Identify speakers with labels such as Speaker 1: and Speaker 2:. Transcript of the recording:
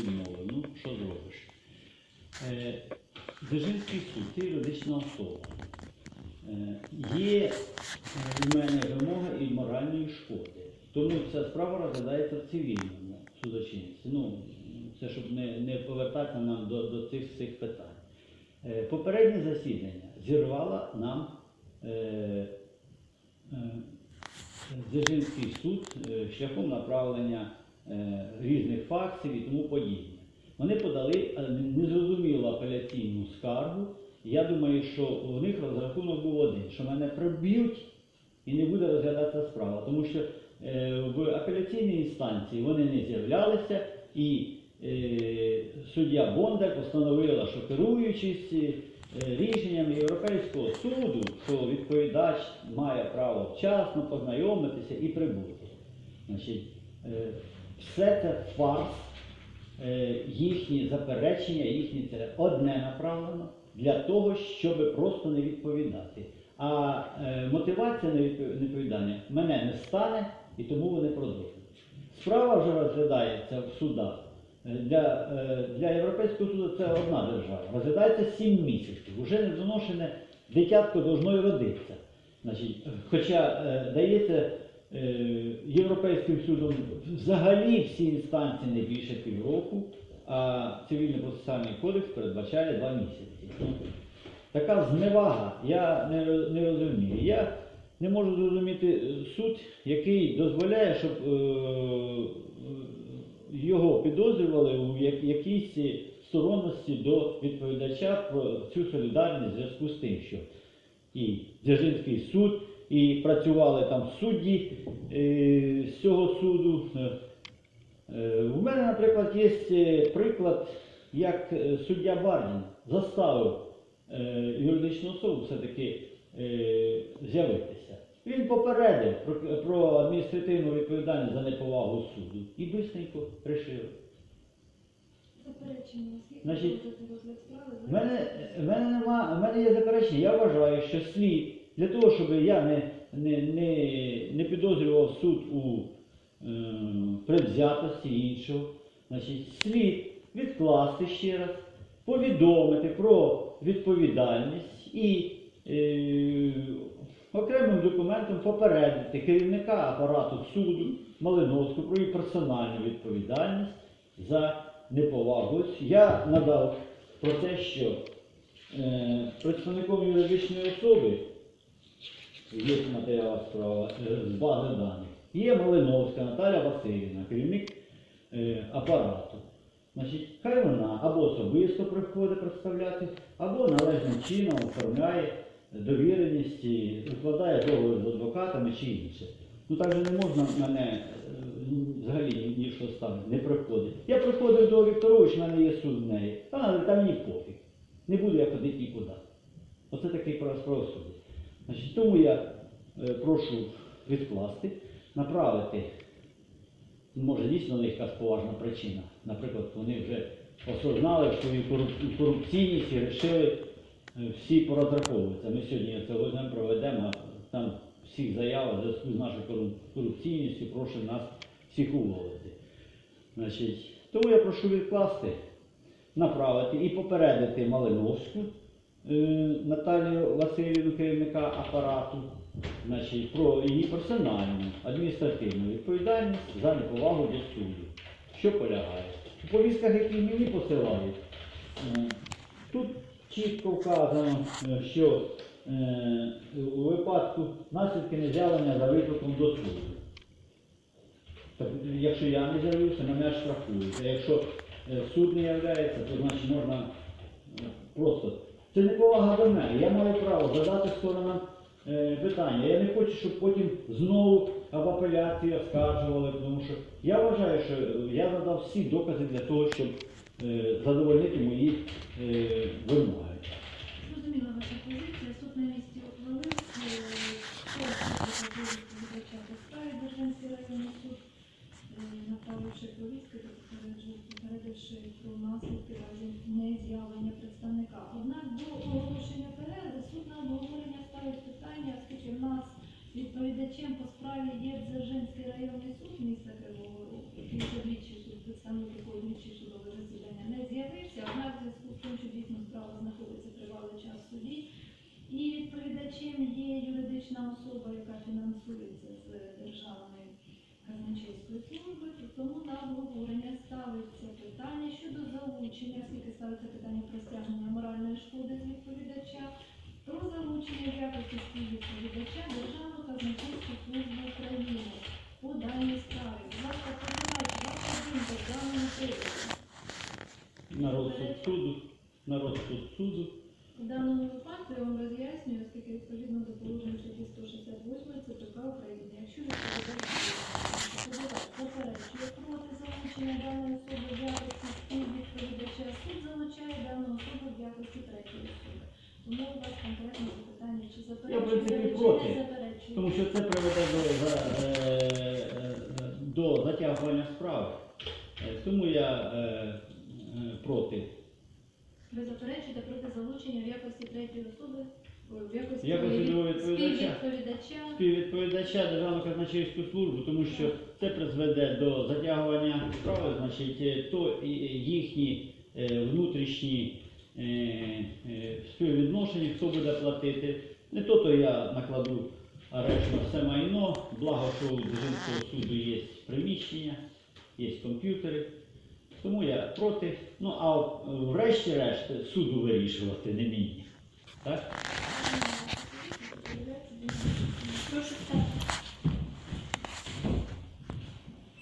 Speaker 1: відмовив. Ну, що зробиш? Е, Дзержинський суд це юридична особа. Е, Є е, в мене вимога і моральної шкоди. Тому ця справа розглядається в цивільному судочинстві. Ну, це щоб не, не повертатися нам до, до цих всіх питань. Е, Попереднє засідання зірвала нам е, е, Дзержинський суд е, шляхом направлення е, різних фактів і тому подібне. Вони подали е, незрозумілу апеляційну скаргу. Я думаю, що у них розрахунок був один, що мене приб'ють і не буде розглядатися справа, тому що е, в апеляційній інстанції вони не з'являлися, і е, суддя Бондар постановила, що керуючись е, рішенням Європейського суду, що відповідач має право вчасно познайомитися і прибути. Значить, е, все це фарс, е, їхні заперечення, їхні це одне направлено для того, щоб просто не відповідати. А е, мотивація невідпов- невідповідання мене не стане, і тому вони продовжують. Справа вже розглядається в судах. Е, Для, для Європейського суду це одна держава. Розглядається 7 місяців. Уже не доношене дитятко должно і родитися. Значить, хоча дається Європейським судом взагалі всі інстанції не більше півроку, а цивільний процесуальний кодекс передбачає 2 місяці. Така зневага, я не, не розумію. Я не можу зрозуміти е, суд, який дозволяє, щоб е, е, його підозрювали у якійсь сторонності до відповідача про цю солідарність в зв'язку з тим, що і Дзержинський суд, і працювали там судді е, з цього суду. Е, Е, У мене, наприклад, є е, приклад, як е, суддя Бардін заставив е, юридичну особу все-таки е, з'явитися. Він попередив про, про адміністративну відповідальність за неповагу суду і бистренько рішив.
Speaker 2: Заперечення,
Speaker 1: Значить, В мене, в мене, нема, в мене є заперечення. Я вважаю, що слід для того, щоб я не, не, не, не підозрював суд у е, предвзятості іншого, значить, слід відкласти ще раз, повідомити про відповідальність і е, окремим документом попередити керівника апарату суду Малиновського про її персональну відповідальність за неповагу. Я надав про те, що е, представником юридичної особи є матеріал справа е, з бази даних. Є Малиновська Наталя Васильівна, керівник е, апарату. Значить, хай вона або особисто приходить представляти, або належним чином оформляє довіреність, і укладає договір з адвокатами чи інше. Ну так же не можна мене е, взагалі ні, ні що ставити, не приходить. Я приходив до Вікторович, в мене є суд в неї. Та там мені пофіг. Не буду я ходити нікуди. Оце такий правосуддя. Значить, тому я е, прошу відкласти, направити. Може, дійсно у них якась поважна причина. Наприклад, вони вже осознали свою коруп- корупційність і вирішили е, всі порозраховуватися. Ми сьогодні це візьмемо, проведемо, а там всіх заяв в зв'язку з нашою корупційністю, прошу нас всіх уволити. Значить, тому я прошу відкласти, направити і попередити Малиновську Наталію Васильівну, керівника апарату, значить, про її персональну адміністративну відповідальність за неповагу до суду. Що полягає? У повістках, які мені посилають, е, тут чітко вказано, е, що е, у випадку наслідки нез'явлення за викликом до суду. Тобто, якщо я не з'явився, мене штрафують. А якщо е, суд не являється, то значить можна е, просто. Це не повага до мене. Я маю право задати сторонам е, питання. Я не хочу, щоб потім знову в апеляції оскаржували, тому що я вважаю, що я надав всі докази для того, щоб е, задовольнити мої е, вимоги.
Speaker 2: Зрозуміла ваша позиція. Суд на місці ухвалив. е, визначати справі Держанський районний суд, е, направивши повістки попередивши про наслідки до оголошення перерви судна обговорення ставить питання, оскільки в нас відповідачем по справі є Дзержинський районний суд міста Кривого Рогу, який двічі представник такої судове засідання не з'явився, однак в зв'язку з тим, що дійсно справа знаходиться тривалий час в суді. І відповідачем є юридична особа, яка фінансується з державної казначейської служби, тому на обговорення ставиться питання щодо залучення, оскільки ставиться питання про стягнення моральної шкоди з відповідача, про залучення в якості співвідповідача Державну казначейську службу України по даній справі. Будь ласка, подавайте, ваша думка в даному приводі.
Speaker 1: На розсуд суду, на розсуд суду.
Speaker 2: В даному випадку я вам роз'яснюю, оскільки відповідно до положень статті 168 ЦПК України, якщо відповідач заперечує проти залучення даної особи в якості співвідповідача, суд залучає дану особу в якості третьої особи. Тому у вас конкретне запитання, чи
Speaker 1: Я, в принципі,
Speaker 2: заперечує, чи
Speaker 1: проти.
Speaker 2: не заперечує.
Speaker 1: Тому що це приведе до, за- е, е, до затягування справи. Е, Тому я е, е, проти.
Speaker 2: Ви заперечуєте проти залучення в якості третьої особи, в якості,
Speaker 1: якості
Speaker 2: від-
Speaker 1: другого відповідача.
Speaker 2: співвідповідача.
Speaker 1: співвідповідача Державну казначейську службу, тому що це призведе до затягування справи, значить, е, то і- і їхні е, внутрішні е, е, співвідношення, хто буде платити. Не то, то я накладу арешт на все майно, благо, що у Дзержинського суду є приміщення, є комп'ютери. Тому я проти. Ну а е, врешті-решт суду вирішувати не мені. Так?